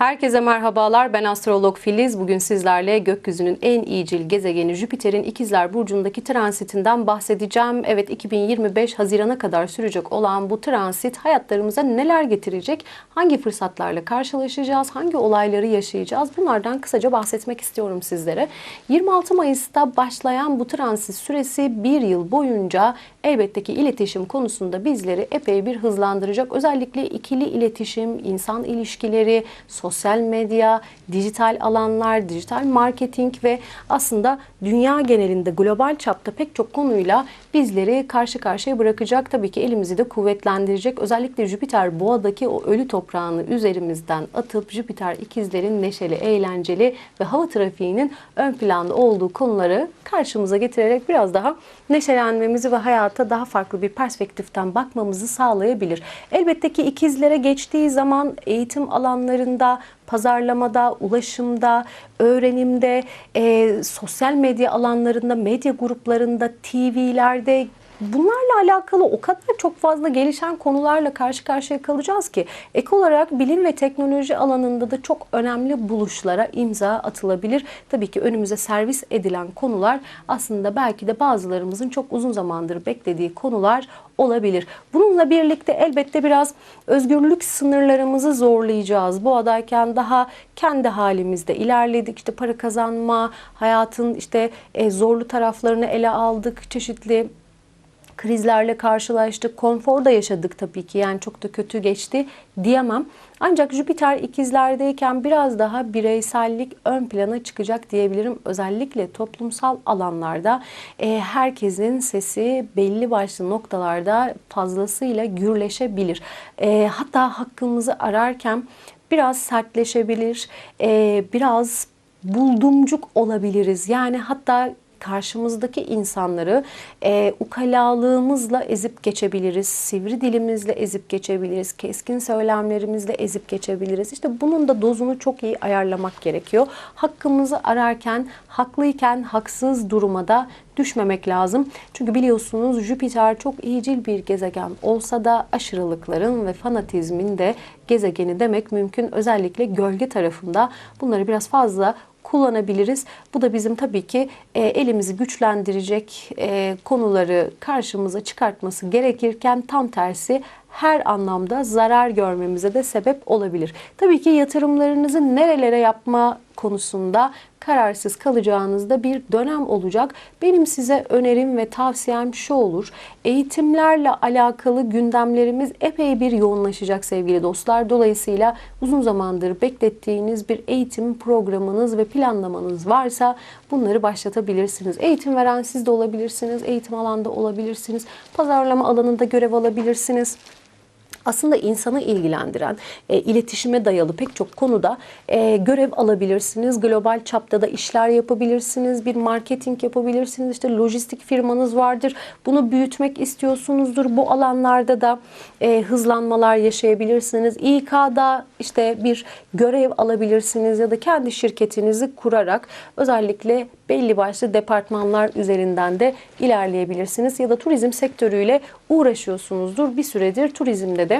Herkese merhabalar. Ben astrolog Filiz. Bugün sizlerle gökyüzünün en iyicil gezegeni Jüpiter'in İkizler burcundaki transitinden bahsedeceğim. Evet 2025 Haziran'a kadar sürecek olan bu transit hayatlarımıza neler getirecek? Hangi fırsatlarla karşılaşacağız? Hangi olayları yaşayacağız? Bunlardan kısaca bahsetmek istiyorum sizlere. 26 Mayıs'ta başlayan bu transit süresi bir yıl boyunca elbette ki iletişim konusunda bizleri epey bir hızlandıracak. Özellikle ikili iletişim, insan ilişkileri, sosyal medya, dijital alanlar, dijital marketing ve aslında dünya genelinde global çapta pek çok konuyla bizleri karşı karşıya bırakacak. Tabii ki elimizi de kuvvetlendirecek. Özellikle Jüpiter boğadaki o ölü toprağını üzerimizden atıp Jüpiter ikizlerin neşeli, eğlenceli ve hava trafiğinin ön planda olduğu konuları karşımıza getirerek biraz daha neşelenmemizi ve hayata daha farklı bir perspektiften bakmamızı sağlayabilir. Elbette ki ikizlere geçtiği zaman eğitim alanlarında, pazarlamada, ulaşımda, öğrenimde, e, sosyal medya alanlarında, medya gruplarında, TV'lerde Bunlarla alakalı o kadar çok fazla gelişen konularla karşı karşıya kalacağız ki ek olarak bilim ve teknoloji alanında da çok önemli buluşlara imza atılabilir. Tabii ki önümüze servis edilen konular aslında belki de bazılarımızın çok uzun zamandır beklediği konular olabilir. Bununla birlikte elbette biraz özgürlük sınırlarımızı zorlayacağız. Bu adayken daha kendi halimizde ilerledik. İşte para kazanma, hayatın işte e, zorlu taraflarını ele aldık. Çeşitli krizlerle karşılaştık. Konfor da yaşadık tabii ki. Yani çok da kötü geçti diyemem. Ancak Jüpiter ikizlerdeyken biraz daha bireysellik ön plana çıkacak diyebilirim. Özellikle toplumsal alanlarda e, herkesin sesi belli başlı noktalarda fazlasıyla gürleşebilir. E, hatta hakkımızı ararken biraz sertleşebilir, e, biraz buldumcuk olabiliriz. Yani hatta karşımızdaki insanları e, ukalalığımızla ezip geçebiliriz, sivri dilimizle ezip geçebiliriz, keskin söylemlerimizle ezip geçebiliriz. İşte bunun da dozunu çok iyi ayarlamak gerekiyor. Hakkımızı ararken, haklıyken haksız duruma da düşmemek lazım. Çünkü biliyorsunuz Jüpiter çok iyicil bir gezegen olsa da aşırılıkların ve fanatizmin de gezegeni demek mümkün. Özellikle gölge tarafında bunları biraz fazla kullanabiliriz. Bu da bizim tabii ki e, elimizi güçlendirecek e, konuları karşımıza çıkartması gerekirken tam tersi her anlamda zarar görmemize de sebep olabilir. Tabii ki yatırımlarınızı nerelere yapma konusunda kararsız kalacağınızda bir dönem olacak. Benim size önerim ve tavsiyem şu olur. Eğitimlerle alakalı gündemlerimiz epey bir yoğunlaşacak sevgili dostlar. Dolayısıyla uzun zamandır beklettiğiniz bir eğitim programınız ve planlamanız varsa bunları başlatabilirsiniz. Eğitim veren siz de olabilirsiniz, eğitim alanda olabilirsiniz, pazarlama alanında görev alabilirsiniz aslında insanı ilgilendiren, e, iletişime dayalı pek çok konuda e, görev alabilirsiniz. Global çapta da işler yapabilirsiniz. Bir marketing yapabilirsiniz. İşte lojistik firmanız vardır. Bunu büyütmek istiyorsunuzdur. Bu alanlarda da e, hızlanmalar yaşayabilirsiniz. İK'da işte bir görev alabilirsiniz ya da kendi şirketinizi kurarak özellikle belli başlı departmanlar üzerinden de ilerleyebilirsiniz. Ya da turizm sektörüyle uğraşıyorsunuzdur. Bir süredir turizmde de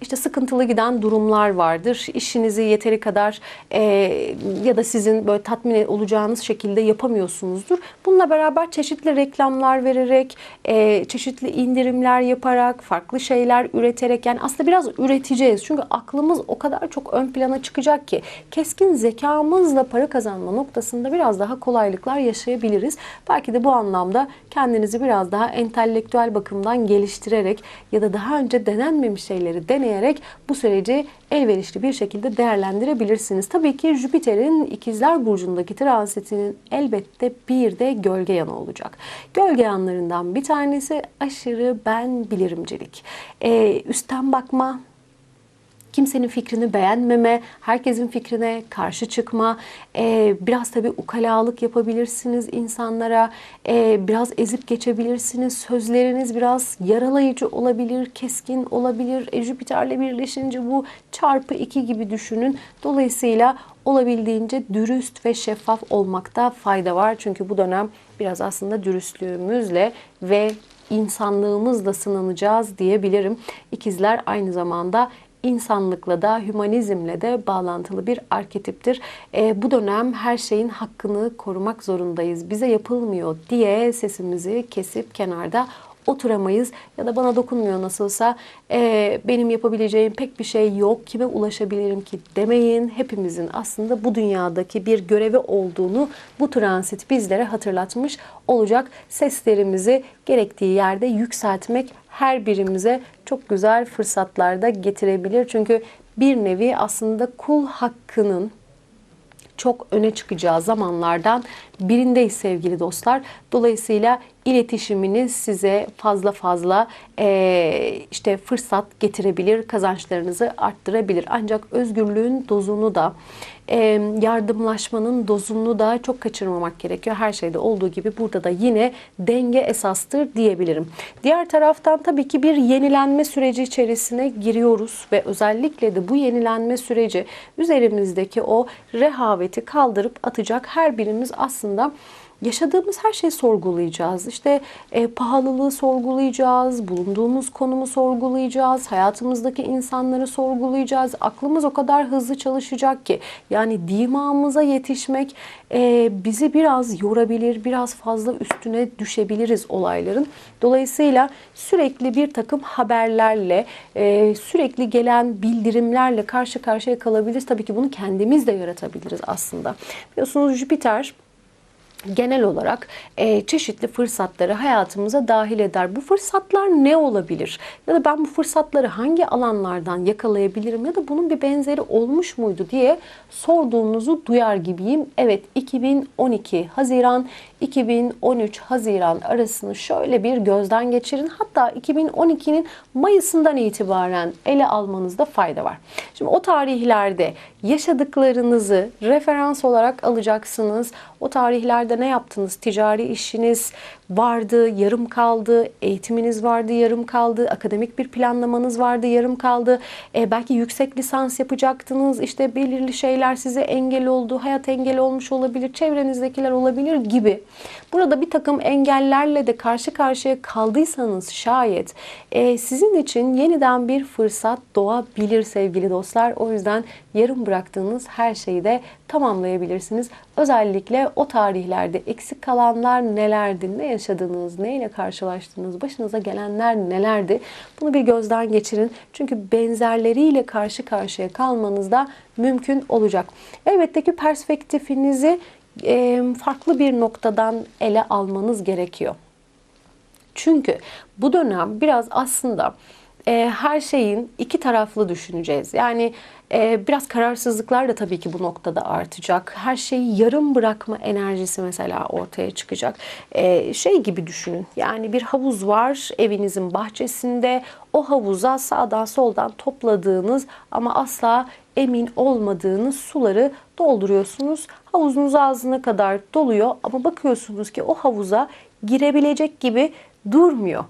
işte sıkıntılı giden durumlar vardır. İşinizi yeteri kadar e, ya da sizin böyle tatmin olacağınız şekilde yapamıyorsunuzdur. Bununla beraber çeşitli reklamlar vererek, e, çeşitli indirimler yaparak, farklı şeyler üreterek yani aslında biraz üreteceğiz. Çünkü aklımız o kadar çok ön plana çıkacak ki keskin zekamızla para kazanma noktasında biraz daha kolaylıklar yaşayabiliriz. Belki de bu anlamda kendinizi biraz daha entelektüel bakımdan geliştirerek ya da daha önce denenmemiş şeyleri deneyerek deneyerek bu süreci elverişli bir şekilde değerlendirebilirsiniz. Tabii ki Jüpiter'in ikizler burcundaki transitinin elbette bir de gölge yanı olacak. Gölge yanlarından bir tanesi aşırı ben bilirimcilik. Ee, üstten bakma, kimsenin fikrini beğenmeme, herkesin fikrine karşı çıkma, e, biraz tabii ukalalık yapabilirsiniz insanlara, e, biraz ezip geçebilirsiniz, sözleriniz biraz yaralayıcı olabilir, keskin olabilir. E, Jüpiter'le birleşince bu çarpı iki gibi düşünün. Dolayısıyla olabildiğince dürüst ve şeffaf olmakta fayda var. Çünkü bu dönem biraz aslında dürüstlüğümüzle ve insanlığımızla sınanacağız diyebilirim. İkizler aynı zamanda insanlıkla da hümanizmle de bağlantılı bir arketiptir. E, bu dönem her şeyin hakkını korumak zorundayız. Bize yapılmıyor diye sesimizi kesip kenarda oturamayız ya da bana dokunmuyor nasılsa e, benim yapabileceğim pek bir şey yok kime ulaşabilirim ki demeyin. Hepimizin aslında bu dünyadaki bir görevi olduğunu bu transit bizlere hatırlatmış olacak. Seslerimizi gerektiği yerde yükseltmek her birimize çok güzel fırsatlar da getirebilir. Çünkü bir nevi aslında kul hakkının çok öne çıkacağı zamanlardan birindeyiz sevgili dostlar. Dolayısıyla iletişiminiz size fazla fazla e, işte fırsat getirebilir, kazançlarınızı arttırabilir. Ancak özgürlüğün dozunu da yardımlaşmanın dozunu da çok kaçırmamak gerekiyor. Her şeyde olduğu gibi burada da yine denge esastır diyebilirim. Diğer taraftan tabii ki bir yenilenme süreci içerisine giriyoruz ve özellikle de bu yenilenme süreci üzerimizdeki o rehaveti kaldırıp atacak her birimiz aslında yaşadığımız her şeyi sorgulayacağız. İşte e, pahalılığı sorgulayacağız, bulunduğumuz konumu sorgulayacağız, hayatımızdaki insanları sorgulayacağız. Aklımız o kadar hızlı çalışacak ki yani dimağımıza yetişmek e, bizi biraz yorabilir, biraz fazla üstüne düşebiliriz olayların. Dolayısıyla sürekli bir takım haberlerle, e, sürekli gelen bildirimlerle karşı karşıya kalabiliriz. Tabii ki bunu kendimiz de yaratabiliriz aslında. Biliyorsunuz Jüpiter genel olarak e, çeşitli fırsatları hayatımıza dahil eder. Bu fırsatlar ne olabilir? Ya da ben bu fırsatları hangi alanlardan yakalayabilirim ya da bunun bir benzeri olmuş muydu diye sorduğunuzu duyar gibiyim. Evet 2012 Haziran 2013 Haziran arasını şöyle bir gözden geçirin. Hatta 2012'nin Mayıs'ından itibaren ele almanızda fayda var. Şimdi o tarihlerde yaşadıklarınızı referans olarak alacaksınız. O tarihlerde ne yaptınız? Ticari işiniz vardı, yarım kaldı. Eğitiminiz vardı, yarım kaldı. Akademik bir planlamanız vardı, yarım kaldı. E, belki yüksek lisans yapacaktınız. İşte belirli şeyler size engel oldu. Hayat engel olmuş olabilir. Çevrenizdekiler olabilir gibi. Burada bir takım engellerle de karşı karşıya kaldıysanız şayet e, sizin için yeniden bir fırsat doğabilir sevgili dostlar. O yüzden yarım bıraktığınız her şeyi de tamamlayabilirsiniz. Özellikle o tarihlerde eksik kalanlar nelerdi, ne neyle karşılaştınız, başınıza gelenler nelerdi? Bunu bir gözden geçirin. Çünkü benzerleriyle karşı karşıya kalmanız da mümkün olacak. Elbette ki perspektifinizi farklı bir noktadan ele almanız gerekiyor. Çünkü bu dönem biraz aslında e, her şeyin iki taraflı düşüneceğiz. Yani e, biraz kararsızlıklar da tabii ki bu noktada artacak. Her şeyi yarım bırakma enerjisi mesela ortaya çıkacak. E, şey gibi düşünün. Yani bir havuz var evinizin bahçesinde. O havuza sağdan soldan topladığınız ama asla emin olmadığınız suları dolduruyorsunuz. Havuzunuz ağzına kadar doluyor ama bakıyorsunuz ki o havuza girebilecek gibi durmuyor.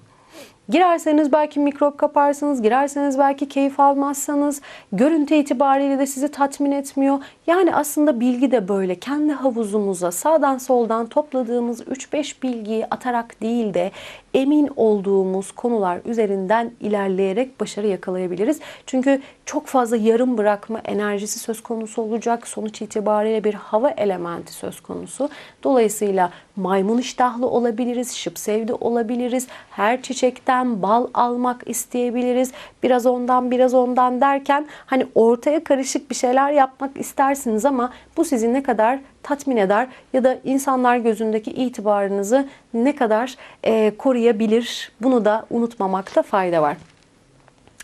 Girerseniz belki mikrop kaparsınız, girerseniz belki keyif almazsanız, görüntü itibariyle de sizi tatmin etmiyor. Yani aslında bilgi de böyle. Kendi havuzumuza sağdan soldan topladığımız 3-5 bilgiyi atarak değil de emin olduğumuz konular üzerinden ilerleyerek başarı yakalayabiliriz. Çünkü çok fazla yarım bırakma enerjisi söz konusu olacak. Sonuç itibariyle bir hava elementi söz konusu. Dolayısıyla maymun iştahlı olabiliriz, şıp sevdi olabiliriz. Her çiçekten bal almak isteyebiliriz. Biraz ondan biraz ondan derken hani ortaya karışık bir şeyler yapmak istersiniz ama bu sizi ne kadar tatmin eder ya da insanlar gözündeki itibarınızı ne kadar e, koruyabilir bunu da unutmamakta fayda var.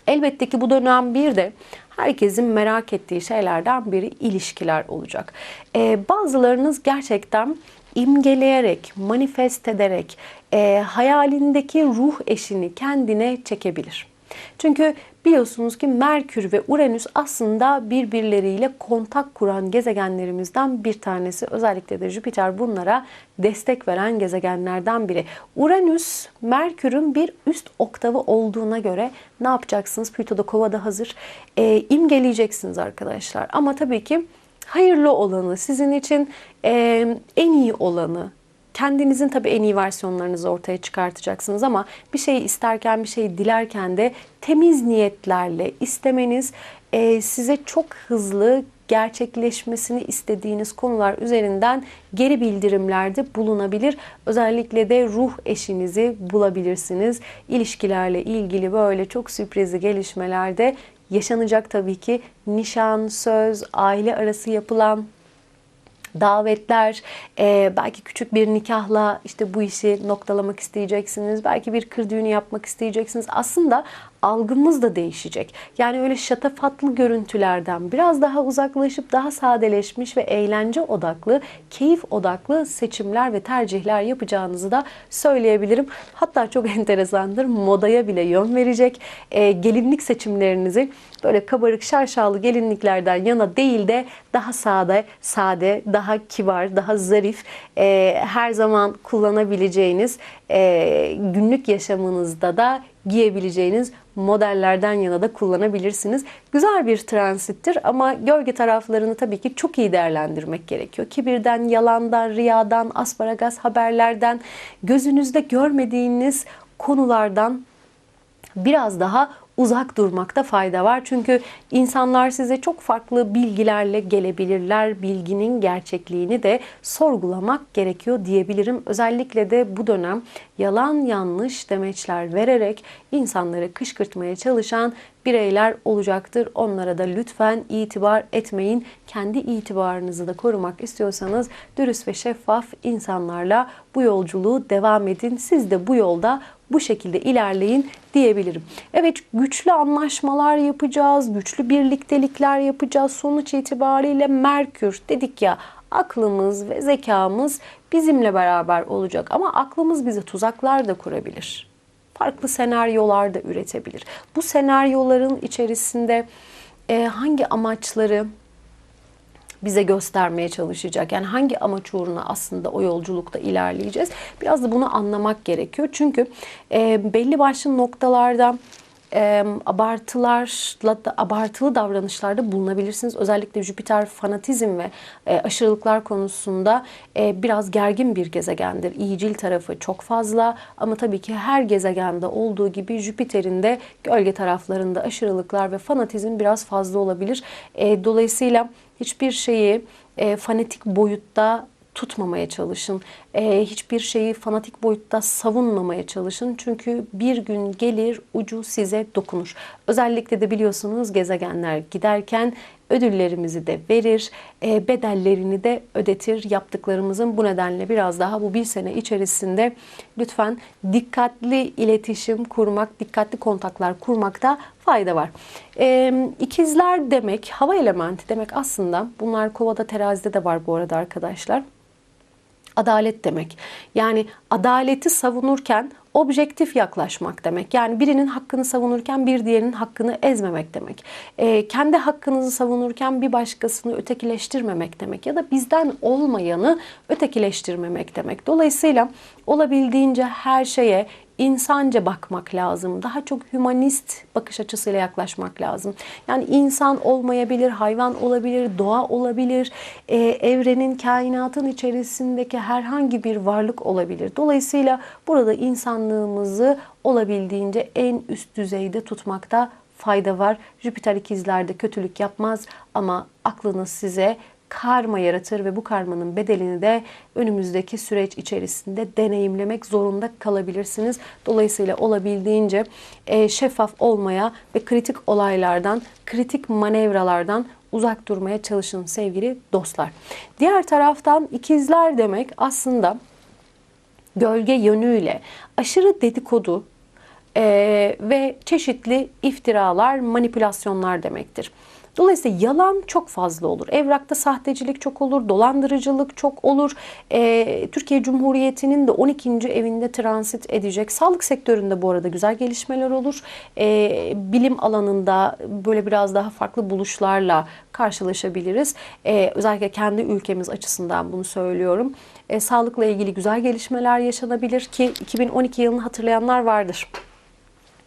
Elbette ki bu dönem bir de herkesin merak ettiği şeylerden biri ilişkiler olacak. Ee, bazılarınız gerçekten imgeleyerek, manifest ederek e, hayalindeki ruh eşini kendine çekebilir. Çünkü biliyorsunuz ki Merkür ve Uranüs aslında birbirleriyle kontak kuran gezegenlerimizden bir tanesi. Özellikle de Jüpiter bunlara destek veren gezegenlerden biri. Uranüs, Merkür'ün bir üst oktavı olduğuna göre ne yapacaksınız? Plüto da kovada hazır. E, imgeleyeceksiniz arkadaşlar. Ama tabii ki hayırlı olanı, sizin için e, en iyi olanı, kendinizin tabii en iyi versiyonlarınızı ortaya çıkartacaksınız ama bir şeyi isterken, bir şeyi dilerken de temiz niyetlerle istemeniz e, size çok hızlı gerçekleşmesini istediğiniz konular üzerinden geri bildirimlerde bulunabilir. Özellikle de ruh eşinizi bulabilirsiniz. İlişkilerle ilgili böyle çok sürprizli gelişmelerde yaşanacak tabii ki nişan, söz, aile arası yapılan davetler, e, belki küçük bir nikahla işte bu işi noktalamak isteyeceksiniz. Belki bir kır düğünü yapmak isteyeceksiniz. Aslında algımız da değişecek. Yani öyle şatafatlı görüntülerden biraz daha uzaklaşıp daha sadeleşmiş ve eğlence odaklı, keyif odaklı seçimler ve tercihler yapacağınızı da söyleyebilirim. Hatta çok enteresandır modaya bile yön verecek. E, gelinlik seçimlerinizi böyle kabarık şarşalı gelinliklerden yana değil de daha sade, sade, daha kibar, daha zarif, e, her zaman kullanabileceğiniz, e, günlük yaşamınızda da giyebileceğiniz modellerden yana da kullanabilirsiniz. Güzel bir transittir ama gölge taraflarını tabii ki çok iyi değerlendirmek gerekiyor. Kibirden, yalandan, riyadan, asparagas haberlerden, gözünüzde görmediğiniz konulardan biraz daha uzak durmakta fayda var. Çünkü insanlar size çok farklı bilgilerle gelebilirler. Bilginin gerçekliğini de sorgulamak gerekiyor diyebilirim. Özellikle de bu dönem yalan yanlış demeçler vererek insanları kışkırtmaya çalışan bireyler olacaktır. Onlara da lütfen itibar etmeyin. Kendi itibarınızı da korumak istiyorsanız dürüst ve şeffaf insanlarla bu yolculuğu devam edin. Siz de bu yolda bu şekilde ilerleyin diyebilirim. Evet güçlü anlaşmalar yapacağız, güçlü birliktelikler yapacağız. Sonuç itibariyle Merkür dedik ya aklımız ve zekamız bizimle beraber olacak ama aklımız bize tuzaklar da kurabilir. Farklı senaryolar da üretebilir. Bu senaryoların içerisinde e, hangi amaçları bize göstermeye çalışacak. Yani hangi amaç uğruna aslında o yolculukta ilerleyeceğiz? Biraz da bunu anlamak gerekiyor. Çünkü e, belli başlı noktalarda e, abartılarla da, abartılı davranışlarda bulunabilirsiniz. Özellikle Jüpiter fanatizm ve e, aşırılıklar konusunda e, biraz gergin bir gezegendir. İyicil tarafı çok fazla ama tabii ki her gezegende olduğu gibi Jüpiter'in de gölge taraflarında aşırılıklar ve fanatizm biraz fazla olabilir. E, dolayısıyla hiçbir şeyi e, fanatik boyutta tutmamaya çalışın. E, hiçbir şeyi fanatik boyutta savunmamaya çalışın. Çünkü bir gün gelir ucu size dokunur. Özellikle de biliyorsunuz gezegenler giderken ödüllerimizi de verir, e, bedellerini de ödetir yaptıklarımızın. Bu nedenle biraz daha bu bir sene içerisinde lütfen dikkatli iletişim kurmak, dikkatli kontaklar kurmakta fayda var. E, ikizler demek, hava elementi demek aslında bunlar kovada terazide de var bu arada arkadaşlar adalet demek. Yani adaleti savunurken objektif yaklaşmak demek. Yani birinin hakkını savunurken bir diğerinin hakkını ezmemek demek. E, kendi hakkınızı savunurken bir başkasını ötekileştirmemek demek. Ya da bizden olmayanı ötekileştirmemek demek. Dolayısıyla olabildiğince her şeye insanca bakmak lazım. Daha çok hümanist bakış açısıyla yaklaşmak lazım. Yani insan olmayabilir, hayvan olabilir, doğa olabilir, e, evrenin, kainatın içerisindeki herhangi bir varlık olabilir. Dolayısıyla burada insanlığımızı olabildiğince en üst düzeyde tutmakta fayda var. Jüpiter ikizlerde kötülük yapmaz ama aklınız size karma yaratır ve bu karmanın bedelini de önümüzdeki süreç içerisinde deneyimlemek zorunda kalabilirsiniz. Dolayısıyla olabildiğince e, şeffaf olmaya ve kritik olaylardan, kritik manevralardan uzak durmaya çalışın sevgili dostlar. Diğer taraftan ikizler demek aslında gölge yönüyle aşırı dedikodu e, ve çeşitli iftiralar, manipülasyonlar demektir. Dolayısıyla yalan çok fazla olur. Evrakta sahtecilik çok olur, dolandırıcılık çok olur. E, Türkiye Cumhuriyeti'nin de 12. evinde transit edecek. Sağlık sektöründe bu arada güzel gelişmeler olur. E, bilim alanında böyle biraz daha farklı buluşlarla karşılaşabiliriz. E, özellikle kendi ülkemiz açısından bunu söylüyorum. E, sağlıkla ilgili güzel gelişmeler yaşanabilir ki 2012 yılını hatırlayanlar vardır.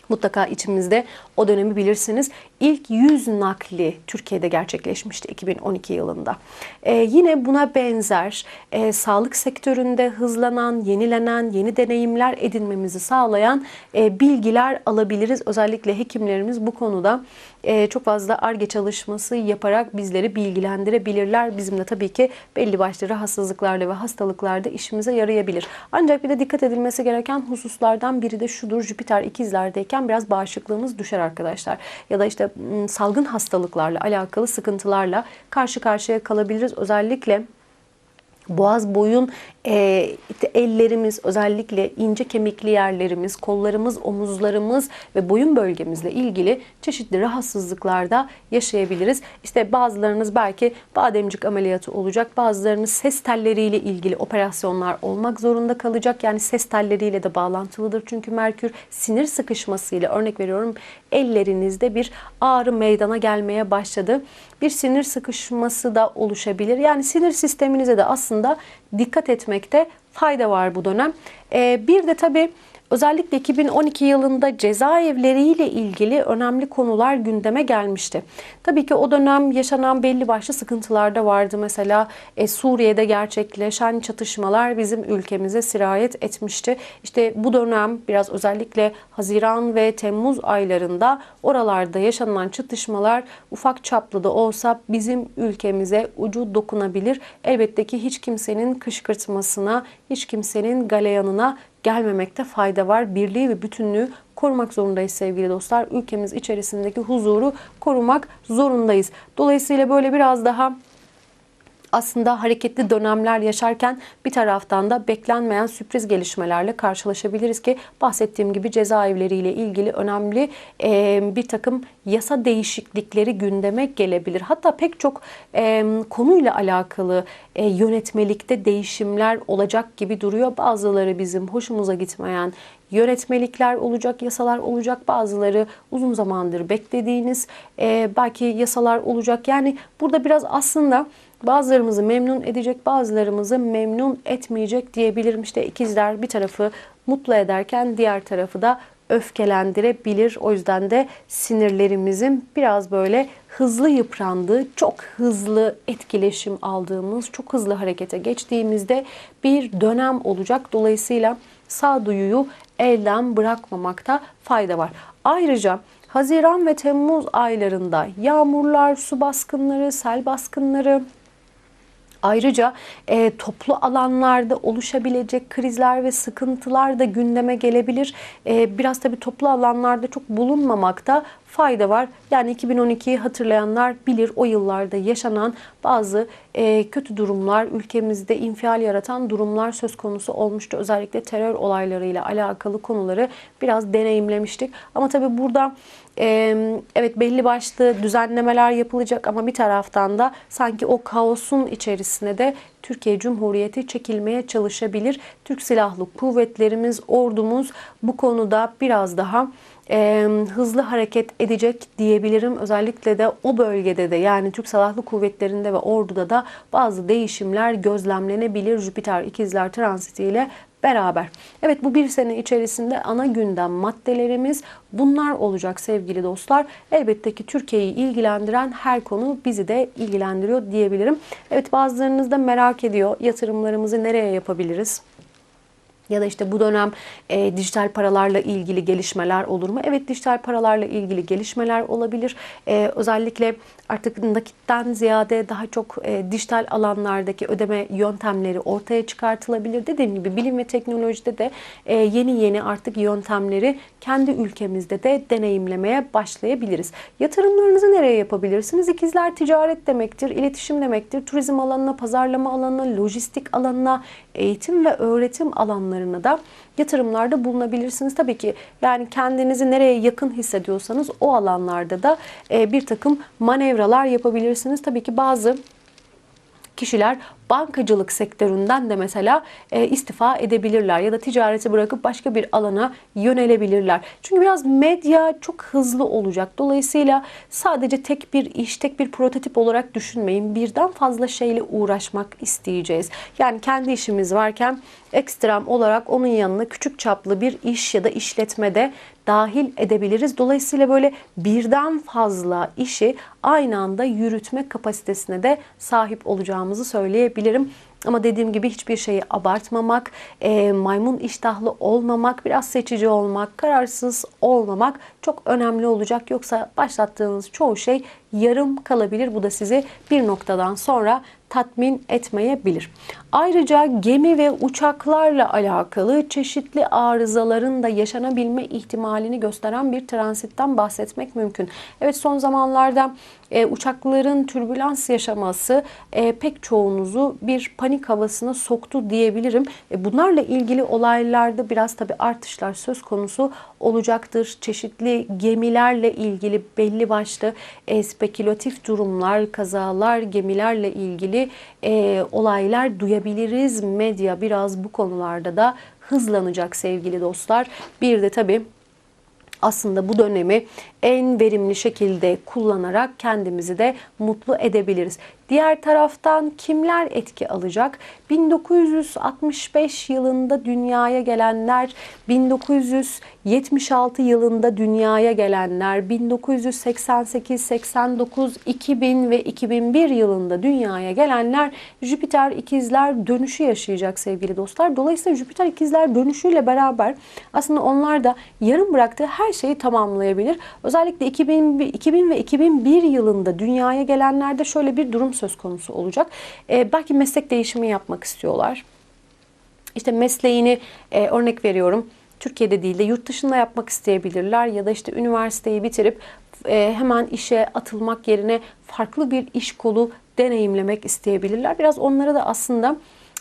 Mutlaka içimizde o dönemi bilirsiniz. İlk 100 nakli Türkiye'de gerçekleşmişti 2012 yılında. E, yine buna benzer e, sağlık sektöründe hızlanan, yenilenen, yeni deneyimler edinmemizi sağlayan e, bilgiler alabiliriz. Özellikle hekimlerimiz bu konuda e, çok fazla ARGE çalışması yaparak bizleri bilgilendirebilirler. Bizim de tabii ki belli başlı rahatsızlıklarla ve hastalıklarda işimize yarayabilir. Ancak bir de dikkat edilmesi gereken hususlardan biri de şudur. Jüpiter ikizlerdeyken biraz bağışıklığımız düşer arkadaşlar. Ya da işte salgın hastalıklarla alakalı sıkıntılarla karşı karşıya kalabiliriz. Özellikle boğaz boyun e, ellerimiz özellikle ince kemikli yerlerimiz, kollarımız, omuzlarımız ve boyun bölgemizle ilgili çeşitli rahatsızlıklarda yaşayabiliriz. İşte bazılarınız belki bademcik ameliyatı olacak, bazılarınız ses telleriyle ilgili operasyonlar olmak zorunda kalacak. Yani ses telleriyle de bağlantılıdır çünkü Merkür sinir sıkışmasıyla örnek veriyorum ellerinizde bir ağrı meydana gelmeye başladı. Bir sinir sıkışması da oluşabilir. Yani sinir sisteminize de aslında dikkat etmekte fayda var bu dönem. Ee, bir de tabii özellikle 2012 yılında cezaevleriyle ilgili önemli konular gündeme gelmişti. Tabii ki o dönem yaşanan belli başlı sıkıntılar da vardı. Mesela e, Suriye'de gerçekleşen çatışmalar bizim ülkemize sirayet etmişti. İşte bu dönem biraz özellikle Haziran ve Temmuz aylarında oralarda yaşanan çatışmalar ufak çaplı da olsa bizim ülkemize ucu dokunabilir. Elbette ki hiç kimsenin kışkırtmasına, hiç kimsenin galeyanına gelmemekte fayda var. Birliği ve bütünlüğü korumak zorundayız sevgili dostlar. Ülkemiz içerisindeki huzuru korumak zorundayız. Dolayısıyla böyle biraz daha aslında hareketli dönemler yaşarken bir taraftan da beklenmeyen sürpriz gelişmelerle karşılaşabiliriz ki bahsettiğim gibi cezaevleriyle ilgili önemli e, bir takım yasa değişiklikleri gündeme gelebilir. Hatta pek çok e, konuyla alakalı e, yönetmelikte değişimler olacak gibi duruyor. Bazıları bizim hoşumuza gitmeyen yönetmelikler olacak, yasalar olacak. Bazıları uzun zamandır beklediğiniz e, belki yasalar olacak. Yani burada biraz aslında bazılarımızı memnun edecek, bazılarımızı memnun etmeyecek diyebilirim. İşte ikizler bir tarafı mutlu ederken diğer tarafı da öfkelendirebilir. O yüzden de sinirlerimizin biraz böyle hızlı yıprandığı, çok hızlı etkileşim aldığımız, çok hızlı harekete geçtiğimizde bir dönem olacak. Dolayısıyla sağduyuyu elden bırakmamakta fayda var. Ayrıca Haziran ve Temmuz aylarında yağmurlar, su baskınları, sel baskınları, Ayrıca e, toplu alanlarda oluşabilecek krizler ve sıkıntılar da gündeme gelebilir. E, biraz tabii toplu alanlarda çok bulunmamakta fayda var. Yani 2012'yi hatırlayanlar bilir o yıllarda yaşanan bazı e, kötü durumlar, ülkemizde infial yaratan durumlar söz konusu olmuştu. Özellikle terör olaylarıyla alakalı konuları biraz deneyimlemiştik. Ama tabii burada e, evet belli başlı düzenlemeler yapılacak ama bir taraftan da sanki o kaosun içerisine de Türkiye Cumhuriyeti çekilmeye çalışabilir. Türk Silahlı Kuvvetlerimiz, ordumuz bu konuda biraz daha e, hızlı hareket edecek diyebilirim. Özellikle de o bölgede de yani Türk Silahlı Kuvvetleri'nde ve orduda da bazı değişimler gözlemlenebilir. Jüpiter ikizler transitiyle beraber. Evet bu bir sene içerisinde ana gündem maddelerimiz bunlar olacak sevgili dostlar. Elbette ki Türkiye'yi ilgilendiren her konu bizi de ilgilendiriyor diyebilirim. Evet bazılarınız da merak ediyor yatırımlarımızı nereye yapabiliriz? Ya da işte bu dönem e, dijital paralarla ilgili gelişmeler olur mu? Evet dijital paralarla ilgili gelişmeler olabilir. E, özellikle artık nakitten ziyade daha çok e, dijital alanlardaki ödeme yöntemleri ortaya çıkartılabilir. Dediğim gibi bilim ve teknolojide de e, yeni yeni artık yöntemleri kendi ülkemizde de deneyimlemeye başlayabiliriz. Yatırımlarınızı nereye yapabilirsiniz? İkizler ticaret demektir, iletişim demektir. Turizm alanına, pazarlama alanına, lojistik alanına, eğitim ve öğretim alanlarına da yatırımlarda bulunabilirsiniz. Tabii ki yani kendinizi nereye yakın hissediyorsanız o alanlarda da e, bir takım manevralar yapabilirsiniz. Tabii ki bazı kişiler bankacılık sektöründen de mesela e, istifa edebilirler ya da ticareti bırakıp başka bir alana yönelebilirler. Çünkü biraz medya çok hızlı olacak. Dolayısıyla sadece tek bir iş, tek bir prototip olarak düşünmeyin. Birden fazla şeyle uğraşmak isteyeceğiz. Yani kendi işimiz varken ekstrem olarak onun yanına küçük çaplı bir iş ya da işletmede dahil edebiliriz. Dolayısıyla böyle birden fazla işi aynı anda yürütme kapasitesine de sahip olacağımızı söyleyebilirim. Ama dediğim gibi hiçbir şeyi abartmamak, e, maymun iştahlı olmamak, biraz seçici olmak, kararsız olmamak çok önemli olacak. Yoksa başlattığınız çoğu şey yarım kalabilir. Bu da sizi bir noktadan sonra tatmin etmeyebilir. Ayrıca gemi ve uçaklarla alakalı çeşitli arızaların da yaşanabilme ihtimalini gösteren bir transitten bahsetmek mümkün. Evet son zamanlarda e, uçakların türbülans yaşaması e, pek çoğunuzu bir panik havasına soktu diyebilirim. E, bunlarla ilgili olaylarda biraz tabi artışlar söz konusu olacaktır. Çeşitli gemilerle ilgili belli başlı e, spekülatif durumlar, kazalar, gemilerle ilgili e, olaylar duyabiliriz. Medya biraz bu konularda da hızlanacak sevgili dostlar. Bir de tabii aslında bu dönemi en verimli şekilde kullanarak kendimizi de mutlu edebiliriz. Diğer taraftan kimler etki alacak? 1965 yılında dünyaya gelenler, 1976 yılında dünyaya gelenler, 1988, 89, 2000 ve 2001 yılında dünyaya gelenler Jüpiter ikizler dönüşü yaşayacak sevgili dostlar. Dolayısıyla Jüpiter ikizler dönüşüyle beraber aslında onlar da yarım bıraktığı her şeyi tamamlayabilir. Özellikle 2000, 2000 ve 2001 yılında dünyaya gelenlerde şöyle bir durum söz konusu olacak. Ee, belki meslek değişimi yapmak istiyorlar. İşte mesleğini e, örnek veriyorum. Türkiye'de değil de yurt dışında yapmak isteyebilirler ya da işte üniversiteyi bitirip e, hemen işe atılmak yerine farklı bir iş kolu deneyimlemek isteyebilirler. Biraz onlara da aslında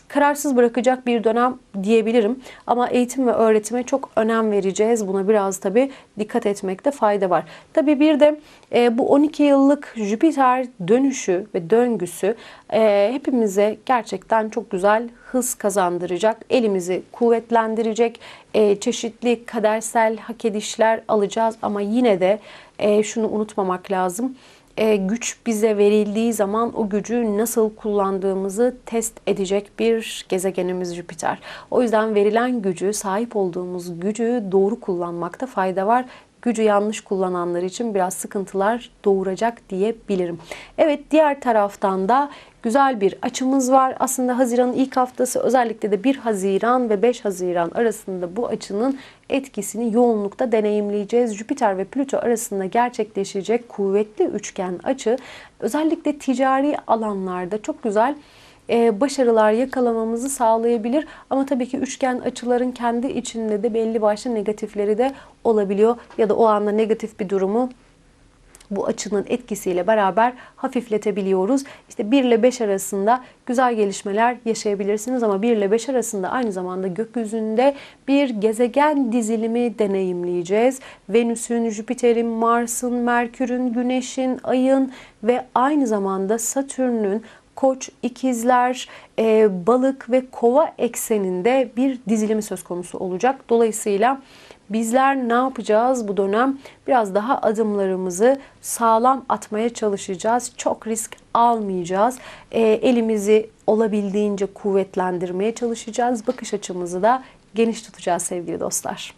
kararsız bırakacak bir dönem diyebilirim. Ama eğitim ve öğretime çok önem vereceğiz. Buna biraz tabii dikkat etmekte fayda var. Tabii bir de e, bu 12 yıllık Jüpiter dönüşü ve döngüsü e, hepimize gerçekten çok güzel hız kazandıracak, elimizi kuvvetlendirecek, e, çeşitli kadersel hak edişler alacağız ama yine de e, şunu unutmamak lazım e, güç bize verildiği zaman o gücü nasıl kullandığımızı test edecek bir gezegenimiz Jüpiter. O yüzden verilen gücü, sahip olduğumuz gücü doğru kullanmakta fayda var gücü yanlış kullananlar için biraz sıkıntılar doğuracak diyebilirim. Evet diğer taraftan da güzel bir açımız var. Aslında Haziran'ın ilk haftası özellikle de 1 Haziran ve 5 Haziran arasında bu açının etkisini yoğunlukta deneyimleyeceğiz. Jüpiter ve Plüto arasında gerçekleşecek kuvvetli üçgen açı özellikle ticari alanlarda çok güzel e, başarılar yakalamamızı sağlayabilir. Ama tabii ki üçgen açıların kendi içinde de belli başlı negatifleri de olabiliyor. Ya da o anda negatif bir durumu bu açının etkisiyle beraber hafifletebiliyoruz. İşte 1 ile 5 arasında güzel gelişmeler yaşayabilirsiniz ama 1 ile 5 arasında aynı zamanda gökyüzünde bir gezegen dizilimi deneyimleyeceğiz. Venüs'ün, Jüpiter'in, Mars'ın, Merkür'ün, Güneş'in, Ay'ın ve aynı zamanda Satürn'ün Koç, ikizler, e, balık ve kova ekseninde bir dizilimi söz konusu olacak. Dolayısıyla bizler ne yapacağız bu dönem? Biraz daha adımlarımızı sağlam atmaya çalışacağız. Çok risk almayacağız. E, elimizi olabildiğince kuvvetlendirmeye çalışacağız. Bakış açımızı da geniş tutacağız sevgili dostlar.